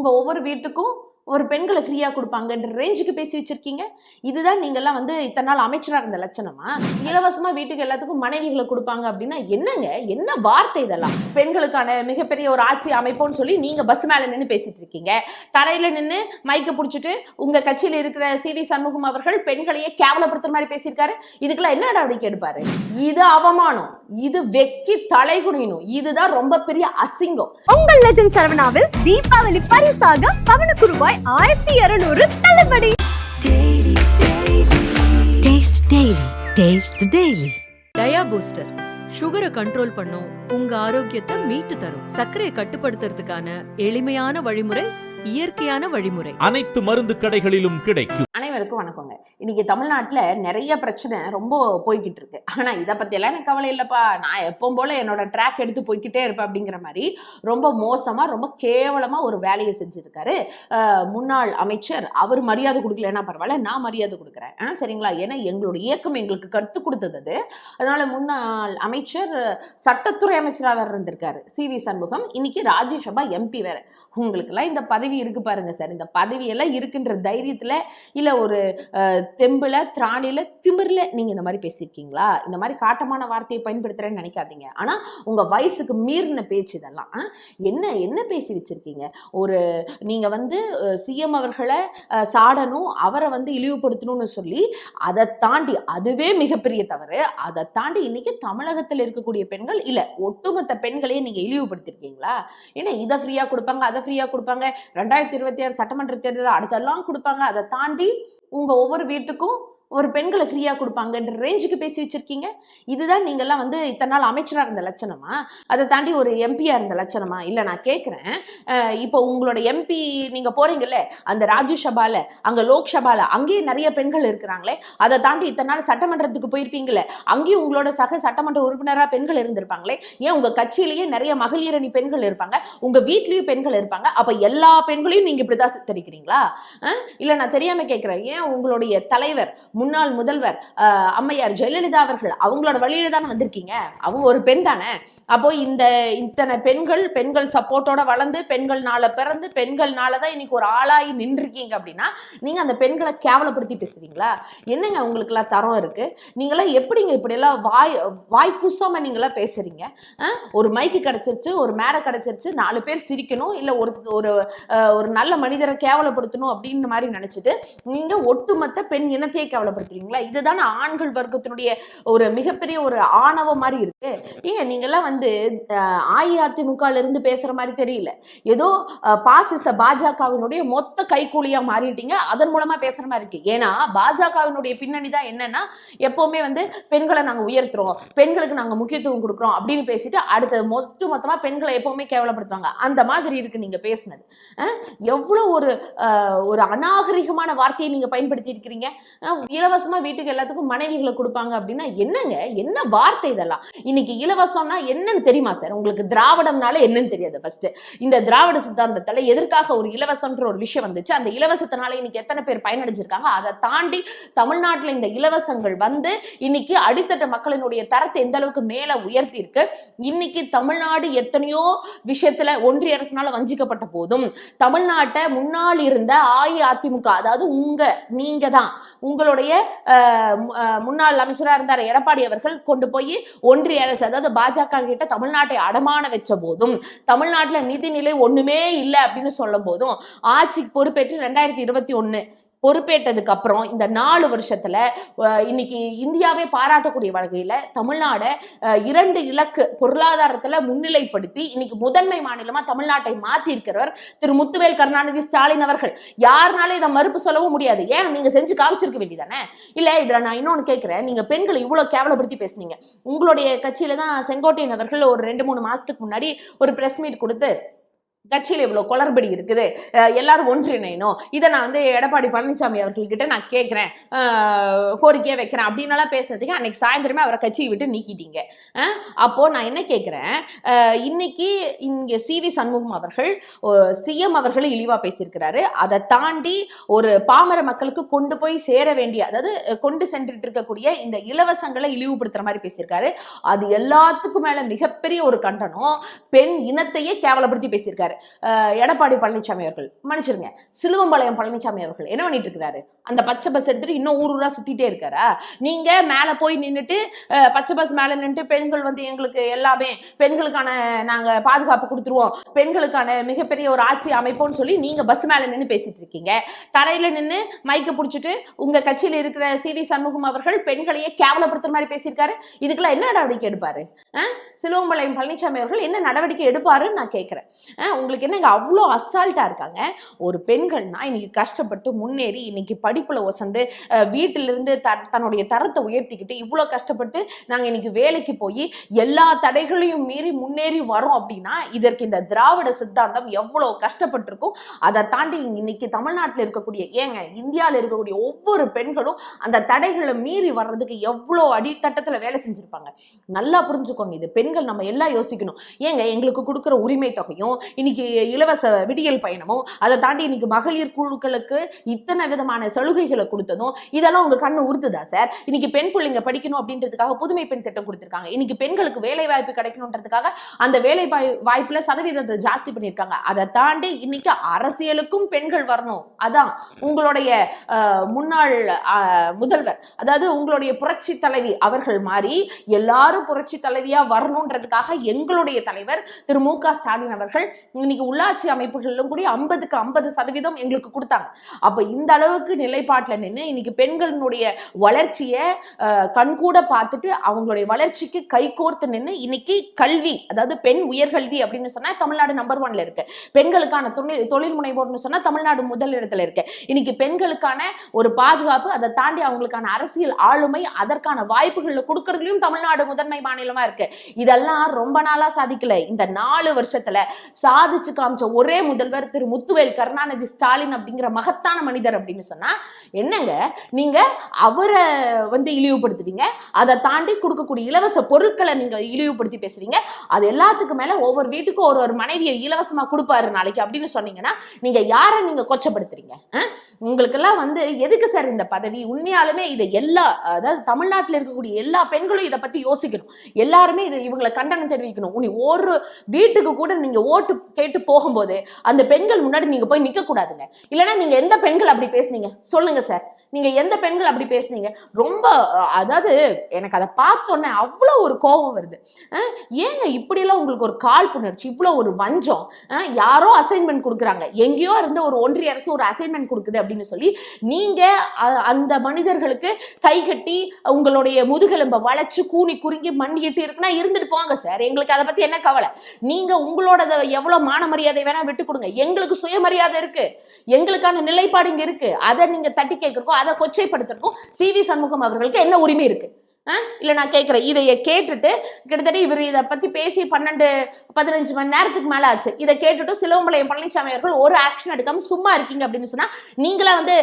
உங்கள் ஒவ்வொரு வீட்டுக்கும் ஒரு பெண்களை ஃப்ரீயாக கொடுப்பாங்கன்ற ரேஞ்சுக்கு பேசி வச்சிருக்கீங்க. இதுதான் நீங்கள்லாம் வந்து இத்தனை நாள் அமைச்சராக இருந்த லட்சணமா? இலவசமாக வீட்டுக்கு எல்லாத்துக்கும் மனைவிகளை கொடுப்பாங்க அப்படின்னா என்னங்க? என்ன வார்த்தை இதெல்லாம்? பெண்களுக்கான மிகப்பெரிய ஒரு ஆட்சி அமைப்போன்னு சொல்லி நீங்கள் பஸ் மேலே நின்று பேசிட்டு இருக்கீங்க. தரையில் நின்று மைக்கை பிடிச்சிட்டு உங்கள் கட்சியில் இருக்கிற சி வி சண்முகம் அவர்கள் பெண்களையே கேவலப்படுத்துற மாதிரி பேசியிருக்காரு. இதுக்கெல்லாம் என்ன நடவடிக்கை எடுப்பாரு இது அவமானம். இது வெக்கி தலை குனியணும். இதுதான் ரொம்ப பெரிய அசிங்கம். உங்கள் லெஜன் சரவணாவில் தீபாவளி பரிசாக பவனுக்கு ரூபாய் ஆயிரத்தி இருநூறு தள்ளுபடி. Taste Daily. Taste the Daily. Dia booster சுகரை கண்ட்ரோல் பண்ணும் உங்க ஆரோக்கியத்தை மீட்டு தரும். சர்க்கரையை கட்டுப்படுத்துறதுக்கான எளிமையான வழிமுறை இயற்கையான வழிமுறை. அனைத்து மருந்து கடைகளிலும் கிடைக்கும். அனைவருக்கும் வணக்கங்க. இன்னைக்கு தமிழ்நாட்டில் நிறைய பிரச்சனை ரொம்ப போய்கிட்டு இருக்கு. ஆனால் இதை பற்றியெல்லாம் எனக்கு கவலை இல்லைப்பா. நான் எப்பவும் போல என்னோட ட்ராக் எடுத்து போய்க்கிட்டே இருப்பேன் அப்படிங்கிற மாதிரி ரொம்ப மோசமாக ரொம்ப கேவலமாக ஒரு வேலையை செஞ்சுருக்காரு. முன்னாள் அமைச்சர். அவர் மரியாதை கொடுக்கலன்னா பரவாயில்ல நான் மரியாதை கொடுக்குறேன். ஆ சரிங்களா? ஏன்னா எங்களோட இயக்கம் எங்களுக்கு கற்றுக் கொடுத்தது அது. அதனால முன்னாள் அமைச்சர் சட்டத்துறை அமைச்சராக வேறு இருந்திருக்காரு. சி. வி. சண்முகம். இன்னைக்கு ராஜ்யசபா எம்பி வேற. உங்களுக்கெல்லாம் இந்த பதவி இருக்கு பாருங்க சார். இந்த பதவியெல்லாம் இருக்குன்ற தைரியத்தில் இல்லை ஒரு தெம்புல திராணில திமிர்ல நீங்க இந்த மாதிரி பேசியிருக்கீங்களா? இந்த மாதிரி காட்டமான வார்த்தையை பயன்படுத்துறேன்னு நினைக்காதீங்க. ஆனா உங்க வயசுக்கு மீறின பேச்சு இதெல்லாம். என்ன என்ன பேசி வச்சிருக்கீங்க? ஒரு நீங்க வந்து சிஎம் அவர்களை சாடணும் அவரை வந்து இழிவுபடுத்தணும்னு சொல்லி அதை தாண்டி அதுவே மிகப்பெரிய தவறு. அதை தாண்டி இன்னைக்கு தமிழகத்தில் இருக்கக்கூடிய பெண்கள் இல்ல ஒட்டுமொத்த பெண்களையே நீங்க இழிவுபடுத்திருக்கீங்களா? ஏன்னா இதை ஃப்ரீயா கொடுப்பாங்க அதை ஃப்ரீயா கொடுப்பாங்க. ரெண்டாயிரத்தி இருபத்தி ஆறு சட்டமன்ற தேர்தல் அடுத்தெல்லாம் கொடுப்பாங்க. அதை தாண்டி உங்க ஒவ்வொரு வீட்டுக்கும் ஒரு பெண்களை ஃப்ரீயா கொடுப்பாங்கன்ற ரேஞ்சுக்கு பேசி வச்சிருக்கீங்க. இதுதான் நீங்கள்லாம் வந்து இத்தனை நாள் அமைச்சரா இருந்த லட்சணமா? அதை தாண்டி ஒரு எம்பியா இருந்த லட்சணமா? இல்ல நான் கேட்குறேன் இப்போ உங்களோட எம்பி நீங்க போறீங்கல்ல அந்த ராஜ்யசபாவில் அங்க லோக்சபால அங்கேயே நிறைய பெண்கள் இருக்கிறாங்களே அதை தாண்டி இத்தனை நாள் சட்டமன்றத்துக்கு போயிருப்பீங்களே அங்கேயும் உங்களோட சக சட்டமன்ற உறுப்பினரா பெண்கள் இருந்திருப்பாங்களே? ஏன் உங்க கட்சியிலேயே நிறைய மகளிரணி பெண்கள் இருப்பாங்க? உங்க வீட்லயும் பெண்கள் இருப்பாங்க. அப்ப எல்லா பெண்களையும் நீங்க இப்படிதான் சித்தரிக்கிறீங்களா? இல்லை இல்ல நான் தெரியாம கேட்குறேன். ஏன் உங்களுடைய தலைவர் முன்னாள் முதல்வர் அம்மையார் ஜெயலலிதா அவர்கள் அவங்களோட வழியில தானே வந்திருக்கீங்க? அவங்க ஒரு பெண் தானே? அப்போ இந்த இத்தனை பெண்கள் பெண்கள் சப்போர்ட்டோட வளர்ந்து பெண்கள்னால பிறந்து பெண்கள்னால தான் இன்னைக்கு ஒரு ஆளாகி நின்றுருக்கீங்க அப்படின்னா நீங்க அந்த பெண்களை கேவலப்படுத்தி பேசுவீங்களா? என்னங்க உங்களுக்குலாம் தரம் இருக்கு? நீங்களாம் எப்படிங்க இப்படியெல்லாம் வாய் வாய் கூசாம நீங்களாம் பேசுறீங்க? ஒரு மைக்கு கிடைச்சிருச்சு ஒரு மேடை கிடைச்சிருச்சு நாலு பேர் சிரிக்கணும் இல்ல ஒரு ஒரு ஒரு நல்ல மனிதரை கேவலப்படுத்தணும் அப்படின்னு மாதிரி நினைச்சிட்டு நீங்க ஒட்டுமொத்த பெண் இனத்தையே கேவலப்படுத்துறீங்களா இதுதான் ஆண்கள் வர்க்கத்தினுடைய ஒரு மிகப்பெரிய ஒரு ஆணவம் மாதிரி இருக்கு. ஏங்க நீங்கெல்லாம் வந்து அஇஅதிமுகல இருந்து பேசுற மாதிரி தெரியல. ஏதோ பாசிச பாஜகவினுடைய மொத்த கைக்கூலியா மாறிட்டீங்க. அதன் மூலமா பேசுற மாதிரி இருக்கு. ஏன்னா பாஜகவினுடைய பின்னணி தான் என்னன்னா எப்பவுமே வந்து பெண்களை நாங்க உயர்த்துறோம். பெண்களுக்கு நாங்க முக்கியத்துவம் கொடுக்குறோம் அப்படின்னு பேசிட்டு அடுத்தது மொத்த மொத்தமா பெண்களை எப்பவுமே கேவலப்படுத்துவாங்க. அந்த மாதிரி இருக்கு நீங்க பேசுனது. எவ்வளவு ஒரு ஒரு அநாகரிகமான வார்த்தையை நீங்க பயன்படுத்தி இருக்கிறீங்க இலவசமா வீட்டுக்கு எல்லாத்துக்கும் மனைவிகளை கொடுப்பாங்க அப்படின்னா என்னங்க? என்ன வார்த்தை இதெல்லாம்? இன்னைக்கு இலவசம்னா என்னன்னு தெரியுமா சார்? உங்களுக்கு திராவிடம்னால என்னன்னு தெரியாது ஃபர்ஸ்ட் இந்த திராவிட சித்தாந்தத்துல எதற்காக ஒரு இலவசம்ன்ற ஒரு விஷயம் வந்துச்சு? அந்த இலவசத்தினால இன்னைக்கு எத்தனை பேர் பயனடைஞ்சிருக்காங்க? அதை தாண்டி தமிழ்நாட்டுல இந்த இலவசங்கள் வந்து இன்னைக்கு அடித்தட்ட மக்களினுடைய தரத்தை எந்த அளவுக்கு மேல உயர்த்தி இருக்கு இன்னைக்கு தமிழ்நாடு எத்தனையோ விஷயத்துல ஒன்றிய அரசினால வஞ்சிக்கப்பட்ட போதும். தமிழ்நாட்டை முன்னால் இருந்த அஇஅதிமுக அதாவது உங்க நீங்க தான் உங்களோட நம்மளுடைய முன்னாள் அமைச்சரா இருந்தார் எடப்பாடி அவர்கள் கொண்டு போய் ஒன்றிய அரசு அதாவது பாஜக கிட்ட தமிழ்நாட்டை அடமான வச்ச போதும் தமிழ்நாட்டுல நிதிநிலை ஒண்ணுமே இல்லை அப்படின்னு சொல்லும் போதும் ஆட்சிக்கு பொறுப்பேற்று ரெண்டாயிரத்தி இருபத்தி ஒண்ணு பொறுப்பேற்றதுக்கு அப்புறம் இந்த நாலு வருஷத்துல இன்னைக்கு இந்தியாவே பாராட்டக்கூடிய வகையில தமிழ்நாடை இரண்டு இலக்கு பொருளாதாரத்துல முன்னிலைப்படுத்தி இன்னைக்கு முதன்மை மாநிலமா தமிழ்நாட்டை மாத்தி இருக்கிறவர் திரு முத்துவேல் கருணாநிதி ஸ்டாலின் அவர்கள். யாருனாலும் இதை மறுப்பு சொல்லவும் முடியாது. ஏன்? நீங்க செஞ்சு காமிச்சிருக்க வேண்டியதானே? இல்ல இதுல நான் இன்னொன்னு கேட்கிறேன் நீங்க பெண்களை இவ்வளவு கேவலப்படுத்தி பேசுனீங்க. உங்களுடைய கட்சியில தான் செங்கோட்டையன் அவர்கள் ஒரு ரெண்டு மூணு மாசத்துக்கு முன்னாடி ஒரு பிரஸ் மீட் கொடுத்து கட்சியில் இவ்வளோ குளறுபடி இருக்குது. எல்லாரும் ஒன்றிணையணும். இதை நான் வந்து எடப்பாடி பழனிசாமி அவர்கள்கிட்ட நான் கேட்குறேன். கோரிக்கையை வைக்கிறேன். அப்படின்னலாம் பேசுறதுக்கு அன்னைக்கு சாயந்தரமே அவரை கட்சியை விட்டு நீக்கிட்டீங்க. அஹ் அப்போ நான் என்ன கேட்குறேன்? இன்னைக்கு இங்கே சி வி சண்முகம் அவர்கள் சிஎம் அவர்கள் இழிவாக பேசியிருக்கிறாரு. அதை தாண்டி ஒரு பாமர மக்களுக்கு கொண்டு போய் சேர வேண்டிய அதாவது கொண்டு சென்றுட்டு இருக்கக்கூடிய இந்த இலவசங்களை இழிவுபடுத்துற மாதிரி பேசியிருக்காரு. அது எல்லாத்துக்கும் மேலே மிகப்பெரிய ஒரு கண்டனம். பெண் இனத்தையே கேவலப்படுத்தி பேசியிருக்காரு. எடப்பாடி பழனிசாமி அவர்கள். மன்னிச்சிருங்க. சிலுவம்பாளையம் பழனிசாமி அவர்கள் என்ன பண்ணிட்டு இருக்கிறாரு? அந்த பச்சை பஸ் எடுத்துட்டு இன்னும் ஊர் ஊரா சுத்திட்டே இருக்காரா? நீங்க மேல போய் நின்னுட்டு பச்சை பஸ் மேல நின்னுட்டு பெண்கள் வந்து எங்களுக்கு எல்லாமே பெண்களுக்கான நாங்க பாதுகாப்பு கொடுத்துருவோம். பெண்களுக்கான மிகப்பெரிய ஒரு ஆட்சி அமைப்போம்னு சொல்லி நீங்க பஸ் மேல நின்னு பேசிட்டு இருக்கீங்க. தரையில நின்னு மைக்க புடிச்சிட்டு உங்க கட்சியில இருக்கிற சி. வி. சண்முகம் அவர்கள் பெண்களையே கேவலப்படுத்துற மாதிரி பேசியிருக்காரு. இதுக்கெல்லாம் என்ன நடவடிக்கை எடுப்பாரு? சிலுவம்பாளையம் பழனிசாமி அவர்கள் என்ன நடவடிக்கை எடுப்பாருன்னு நான் கேட்கிறேன். நம்மளுக்கு என்னங்க அவ்வளோ அசால்ட்டா இருக்காங்க. ஒரு பெண்கள்னா இன்னைக்கு கஷ்டப்பட்டு முன்னேறி இன்னைக்கு படிப்புல ஒசந்து வீட்டிலிருந்து த தன்னுடைய தரத்தை உயர்த்திக்கிட்டு இவ்வளோ கஷ்டப்பட்டு நாங்க இன்னைக்கு வேலைக்கு போய் எல்லா தடைகளையும் மீறி முன்னேறி வரோம் அப்படின்னா இதற்கு இந்த திராவிட சித்தாந்தம் எவ்வளோ கஷ்டப்பட்டிருக்கும் அதை தாண்டி இன்னைக்கு தமிழ்நாட்டில் இருக்கக்கூடிய ஏங்க இந்தியாவில் இருக்கக்கூடிய ஒவ்வொரு பெண்களும் அந்த தடைகளை மீறி வர்றதுக்கு எவ்வளோ அடித்தட்டத்தில் வேலை செஞ்சுருப்பாங்க. நல்லா புரிஞ்சுக்கோங்க இது பெண்கள் நம்ம எல்லாம் யோசிக்கணும். ஏங்க எங்களுக்கு கொடுக்குற உரிமை தொகையும் இன்னைக்கு இலவச விடியல் பயணமும் அதை தாண்டி இன்னைக்கு மகளிர் குழுக்களுக்கு இத்தனை விதமான சலுகைகளை கொடுத்ததும் இதெல்லாம் உங்க கண்ணு உறுத்துதா சார் இன்னைக்கு பெண் பிள்ளைங்க படிக்கணும் அப்படின்றதுக்காக புதுமை பெண் திட்டம் கொடுத்திருக்காங்க. இன்னைக்கு பெண்களுக்கு வேலை வாய்ப்பு கிடைக்கணுன்றதுக்காக அந்த வேலை வாய்ப்புல சதவீதத்தை ஜாஸ்தி பண்ணியிருக்காங்க. அதை தாண்டி இன்னைக்கு அரசியலுக்கும் பெண்கள் வரணும். அதான் உங்களுடைய முன்னாள் முதல்வர் அதாவது உங்களுடைய புரட்சி தலைவி அவர்கள் மாறி எல்லாரும் புரட்சி தலைவியா வரணுன்றதுக்காக எங்களுடைய தலைவர் திரு மு க ஸ்டாலின் அவர்கள் இன்னைக்கு உள்ளாட்சி அமைப்புகளிலும் கூட ஐம்பதுக்கு ஐம்பது சதவீதம் எங்களுக்கு கொடுத்தாங்க. அப்ப இந்த அளவுக்கு நிலைப்பாட்டில் நின்று இன்னைக்கு பெண்களினுடைய வளர்ச்சியை கண்கூட பார்த்துட்டு அவங்களுடைய வளர்ச்சிக்கு கைகோர்த்து நின்று இன்னைக்கு கல்வி அதாவது பெண் உயர்கல்வி அப்படின்னு சொன்னா தமிழ்நாடு நம்பர் ஒன்ல இருக்கு. பெண்களுக்கான தொழில் தொழில் முனைவோர்னு சொன்னா தமிழ்நாடு முதல் இடத்துல இருக்கு. இன்னைக்கு பெண்களுக்கான ஒரு பாதுகாப்பு அதை தாண்டி அவங்களுக்கான அரசியல் ஆளுமை அதற்கான வாய்ப்புகளை கொடுக்கறதுலயும் தமிழ்நாடு முதன்மை மாநிலமா இருக்கு. இதெல்லாம் ரொம்ப நாளா சாதிக்கல. இந்த நாலு வருஷத்துல சாதிச்சு காமிச்ச ஒரே முதல்வர் திரு முத்துவேல் கருணாநிதி ஸ்டாலின் அப்படிங்கிற மகத்தான மனிதர் அப்படின்னு சொன்னா என்னங்க? நீங்க அவரை வந்து இழிவுபடுத்துவீங்க அதை தாண்டி கொடுக்கக்கூடிய இலவச பொருட்களை நீங்க இழிவுபடுத்தி பேசுறீங்க அது எல்லாத்துக்கும் மேல ஒவ்வொரு வீட்டுக்கும் ஒரு ஒரு மனைவியை இலவசமா கொடுப்பாரு நாளைக்கு அப்படின்னு சொன்னீங்கன்னா நீங்க யாரை நீங்க கொச்சப்படுத்துறீங்க? உங்களுக்கெல்லாம் வந்து எதுக்கு சார் இந்த பதவி? உண்மையாலுமே இதை எல்லா அதாவது தமிழ்நாட்டில் இருக்கக்கூடிய எல்லா பெண்களும் இதை பத்தி யோசிக்கணும். எல்லாருமே இது இவங்களை கண்டனம் தெரிவிக்கணும். உனி ஒரு வீட்டுக்கு கூட நீங்க ஓட்டு கேட்டு போகும்போது அந்த பெண்கள் முன்னாடி நீங்க போய் நிக்க கூடாதுங்க இல்லைன்னா நீங்க எந்த பெண்கள் அப்படி பேசுனீங்க? சொல்லுங்க சார் நீங்க எந்த பெண்கள் அப்படி பேசுனீங்க? ரொம்ப அதாவது எனக்கு அதை பார்த்தோன்னே அவ்வளோ ஒரு கோபம் வருது. ஏங்க இப்படியெல்லாம் உங்களுக்கு ஒரு காழ்ப்புணர்ச்சி இவ்வளோ ஒரு வஞ்சம்? யாரோ அசைன்மெண்ட் கொடுக்குறாங்க. எங்கேயோ இருந்த ஒரு ஒன்றிய அரசு ஒரு அசைன்மெண்ட் கொடுக்குது அப்படின்னு சொல்லி நீங்க அந்த மனிதர்களுக்கு கை கட்டி உங்களுடைய முதுகெலும்பை வளைச்சு கூனி குறுங்கி மண்டிட்டு இருக்குன்னா இருந்துட்டு போங்க சார். எங்களுக்கு அதை பத்தி என்ன கவலை? நீங்க உங்களோட எவ்வளோ மான மரியாதை வேணா விட்டு கொடுங்க. எங்களுக்கு சுயமரியாதை இருக்கு. எங்களுக்கான நிலைப்பாடு இங்க இருக்கு. அதை நீங்க தட்டி கேட்கறக்கும் அதை கொச்சைப்படுத்துறதுக்கும் சி வி சண்முகம் அவர்களுக்கு என்ன உரிமை இருக்கு? இல்லை நான் கேட்குறேன் இதையை கேட்டுட்டு கிட்டத்தட்ட இவர் இதை பற்றி பேசி பன்னெண்டு பதினஞ்சு மணி நேரத்துக்கு மேலே ஆச்சு. இதை கேட்டுட்டு சிலவம்பாளையம் பழனிசாமி அவர்கள் ஒரு ஆக்ஷன் எடுக்காமல் சும்மா இருக்கீங்க அப்படின்னு சொன்னால் நீங்களா வந்து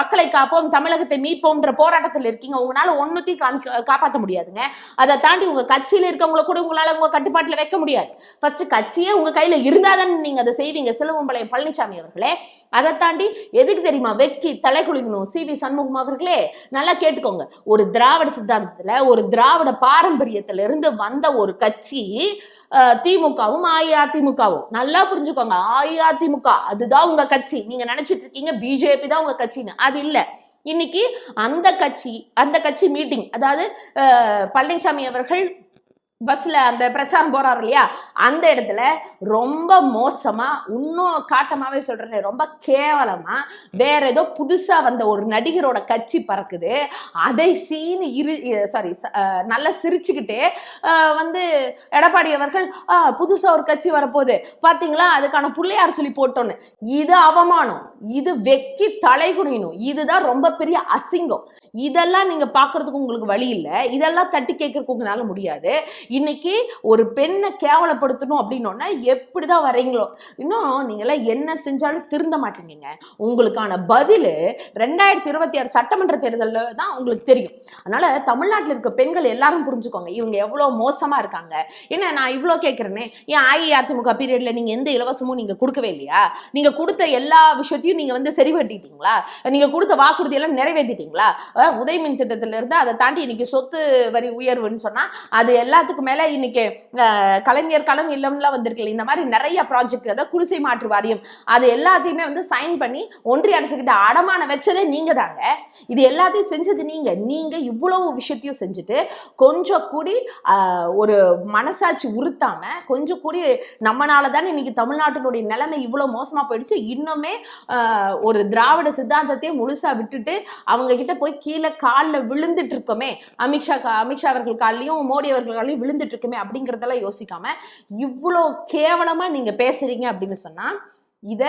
மக்களை காப்போம் தமிழகத்தை மீட்போம்ன்ற போராட்டத்தில் இருக்கீங்க. உங்களால் ஒன்றுத்தையும் காமிக்க காப்பாற்ற முடியாதுங்க. அதை தாண்டி உங்கள் கட்சியில் இருக்கவங்கள கூட உங்களால் உங்கள் கட்டுப்பாட்டில் வைக்க முடியாது. ஃபர்ஸ்ட் கட்சியே உங்கள் கையில் இருந்தால் தானே நீங்கள் அதை செய்வீங்க சிலவம்பாளையம் பழனிசாமி அவர்களே. அதை தாண்டி எதுக்கு தெரியுமா? வெக்கி தலை குளிக்கணும் சி வி சண்முகம் அவர்களே. நல்லா கேட்டுக்கோங்க. ஒரு திராவிட சித்தாந்தத்துல ஒரு திராவிட பாரம்பரியத்துல இருந்து வந்த ஒரு கட்சி அஹ், திமுகவும் அஇஅதிமுகவும். நல்லா புரிஞ்சுக்கோங்க அஇஅதிமுக அதுதான் உங்க கட்சி. நீங்க நினைச்சிட்டு இருக்கீங்க பிஜேபி தான் உங்க கட்சின்னு. அது இல்ல. இன்னைக்கு அந்த கட்சி அந்த கட்சி மீட்டிங் அதாவது பழனிசாமி அவர்கள் பஸ்ல அந்த பிரச்சாரம் போறாரு இல்லையா? அந்த இடத்துல ரொம்ப மோசமா இன்னும் காட்டமாவே சொல்றேன் ரொம்ப கேவலமா வேற ஏதோ புதுசா வந்த ஒரு நடிகரோட கட்சி பறக்குது. அதை சீனு இரு சாரி நல்லா சிரிச்சுக்கிட்டே வந்து எடப்பாடி அவர்கள் புதுசா ஒரு கட்சி வரப்போகுது. பாத்தீங்களா? அதுக்கான பிள்ளையார் சொல்லி போட்டோன்னு. இது அவமானம். இது வெக்கி தலைகுனியணும் இதுதான் ரொம்ப பெரிய அசிங்கம். இதெல்லாம் நீங்க பாக்குறதுக்கு உங்களுக்கு வழி இல்லை. இதெல்லாம் தட்டி கேட்கறதுக்கு உங்களால முடியாது. இன்னைக்கு ஒரு பெண்ணை கேவலப்படுத்தணும் அப்படின்னோன்னா எப்படிதான் வரீங்களோ இன்னும் நீங்களாம் என்ன செஞ்சாலும் திருந்த மாட்டீங்க உங்களுக்கான பதில் ரெண்டாயிரத்தி இருபத்தி ஆறு சட்டமன்ற தேர்தலில் தான் உங்களுக்கு தெரியும். அதனால தமிழ்நாட்டில் இருக்க பெண்கள் எல்லாரும் புரிஞ்சுக்கோங்க. இவங்க எவ்வளோ மோசமா இருக்காங்க. என்ன நான் இவ்வளோ கேட்குறேனே. ஏன் அஇஅதிமுக பீரியட்ல நீங்க எந்த இலவசமும் நீங்க கொடுக்கவே இல்லையா? நீங்க கொடுத்த எல்லா விஷயத்தையும் நீங்க வந்து சரி கட்டிட்டீங்களா நீங்க கொடுத்த வாக்குறுதி எல்லாம் நிறைவேற்றிட்டீங்களா அஹ் உதயமின் திட்டத்துல இருந்து அதை தாண்டி இன்னைக்கு சொத்து வரி உயர்வுன்னு சொன்னா அது எல்லாத்துக்கும் மேல இன்னைக்கு கலைஞர் களம் இல்லம்லாம் வந்திருக்கல இந்த மாதிரி நிறைய ப்ராஜெக்ட் அதாவது குடிசை மாற்று வாரியம் அது எல்லாத்தையுமே வந்து சைன் பண்ணி ஒன்றிய அரசு கிட்ட அடமானம் வச்சதே நீங்க தாங்க. இது எல்லாத்தையும் செஞ்சது நீங்க. நீங்க இவ்வளவு விஷயத்தையும் செஞ்சுட்டு கொஞ்சம் கூடி ஒரு மனசாட்சி உறுத்தாம கொஞ்சம் கூடி நம்மளால தானே இன்னைக்கு தமிழ்நாட்டினுடைய நிலைமை இவ்வளவு மோசமா போயிடுச்சு. இன்னுமே ஒரு திராவிட சித்தாந்தத்தையே முழுசா விட்டுட்டு அவங்க கிட்ட போய் கீழே காலில் விழுந்துட்டு இருக்கோமே. அமித்ஷா அமித்ஷா அவர்கள் காலையும் மோடி அவர்கள் காலையும் விழுந்துட்டு இருக்கோமே அப்படிங்கறதெல்லாம் யோசிக்காம இவ்வளோ கேவலமா நீங்க பேசுறீங்க அப்படின்னு சொன்னா இத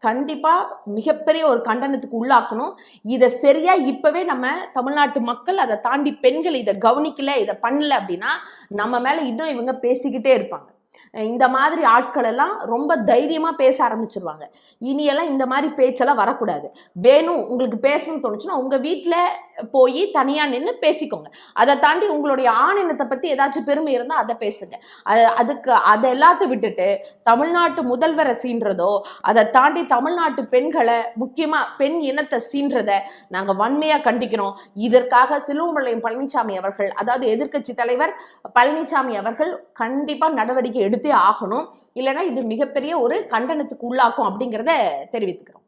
கண்டிப்பா மிகப்பெரிய ஒரு கண்டனத்துக்கு உள்ளாக்கணும். இதை சரியா இப்பவே நம்ம தமிழ்நாட்டு மக்கள் அதை தாண்டி பெண்கள் இதை கவனிக்கல இதை பண்ணல அப்படின்னா நம்ம மேல இன்னும் இவங்க பேசிக்கிட்டே இருப்பாங்க. இந்த மாதிரி ஆட்கள் எல்லாம் ரொம்ப தைரியமா பேச ஆரம்பிச்சிருவாங்க. இனியெல்லாம் இந்த மாதிரி பேச்செல்லாம் வரக்கூடாது. வேணும் உங்களுக்கு பேசணும்னு தோணுச்சுன்னா உங்க வீட்டில் போய் தனியா நின்று பேசிக்கோங்க. அதை தாண்டி உங்களுடைய ஆணினத்தை பத்தி ஏதாச்சும் பெருமை இருந்தா அதை பேசுங்க. அது அதுக்கு அதை எல்லாத்தையும் விட்டுட்டு தமிழ்நாட்டு முதல்வரை சீன்றதோ அதை தாண்டி தமிழ்நாட்டு பெண்களை முக்கியமா பெண் இனத்தை சீன்றதை நாங்க வன்மையா கண்டிக்கிறோம். இதற்காக சிலுவம்பாளையம் பழனிசாமி அவர்கள் அதாவது எதிர்க்கட்சி தலைவர் பழனிசாமி அவர்கள் கண்டிப்பா நடவடிக்கை எடுத்தே ஆகணும். இல்லைன்னா இது மிகப்பெரிய ஒரு கண்டனத்துக்கு உள்ளாக்கும் அப்படிங்கிறத தெரிவித்துக்கிறோம்.